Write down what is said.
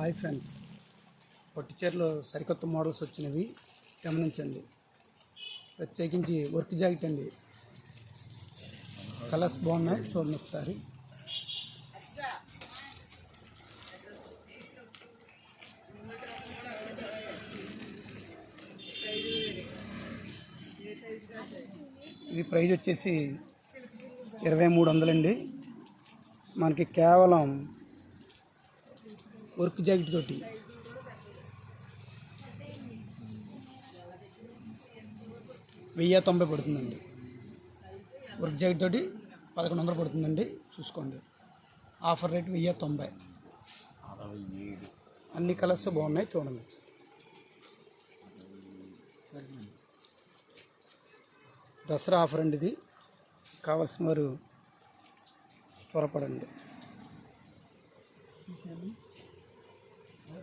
Hi friends. పట్టు చీరలో సరికొత్త మోడల్స్ వచ్చినవి గమనించండి. ప్రత్యేకించి వర్క్ జాకెట్ అండి. కలర్స్ బాగున్నాయి చూడండి ఒకసారి. ఇది ప్రైజ్ వచ్చేసి ఇరవై మూడు వందలండి. మనకి కేవలం వర్క్ జాకెట్ తోటి. వెయ్యి తొంభై పడుతుందండి. వర్క్ జాకెట్ తోటి పదకొండు వందలు పడుతుందండి. చూసుకోండి. ఆఫర్ రేట్ వెయ్యి తొంభై. అన్ని కలర్స్ బాగున్నాయి చూడండి. దసరా ఆఫర్ అండి ఇది. కావాల్సిన వారు త్వరపడండి.